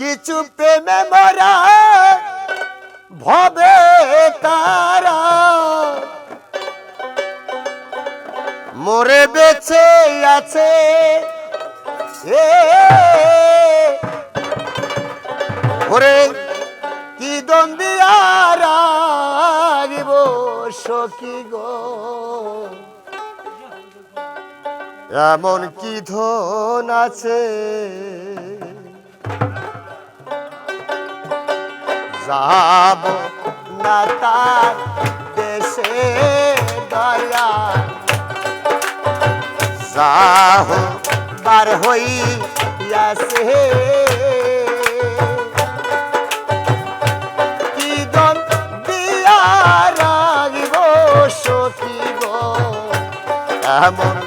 কিছু প্রেমে মরা ভবে তারা। মরে বেছে আছে ওরে, কি দ্বন্দ্বি আর আরিব সখী গো? এমন কি ধন আছে? যাব না তার দেশে দয়া যাহ বার হইয়াছে কি দন দিয়া রাগিব সখিব এমন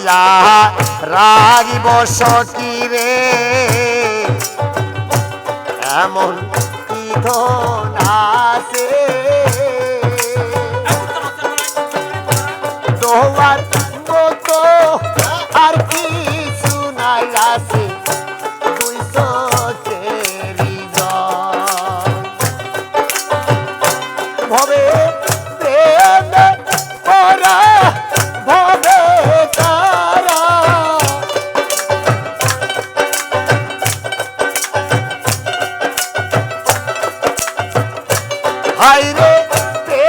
দিয়া রাগিব সখী রে। এমন কি ধন আছে?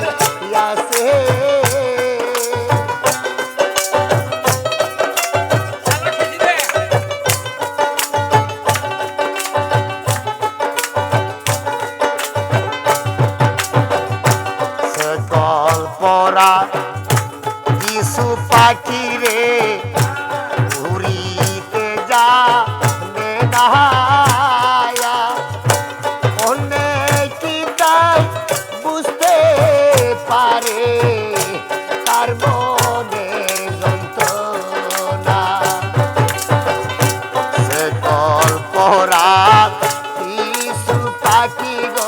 হইয়াছে সে গল্পরা কিছু পাখি রে ঘুরিতে যা নেদায়া তার মনের যন্ত্রণা। সে গল্পরা কিছু পাখি গো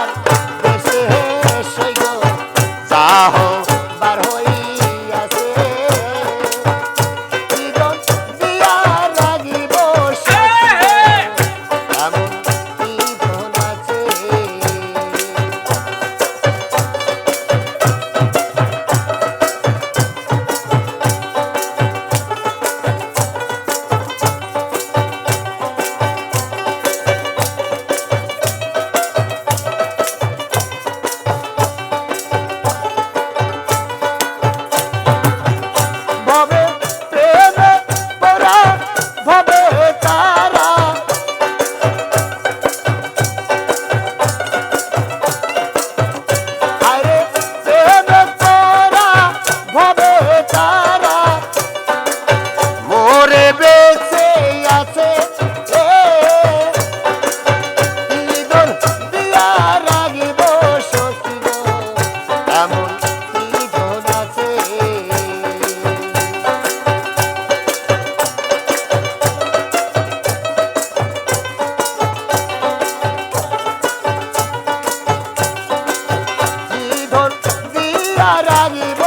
ধর দিয়া রাগিব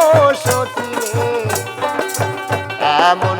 সতী এমন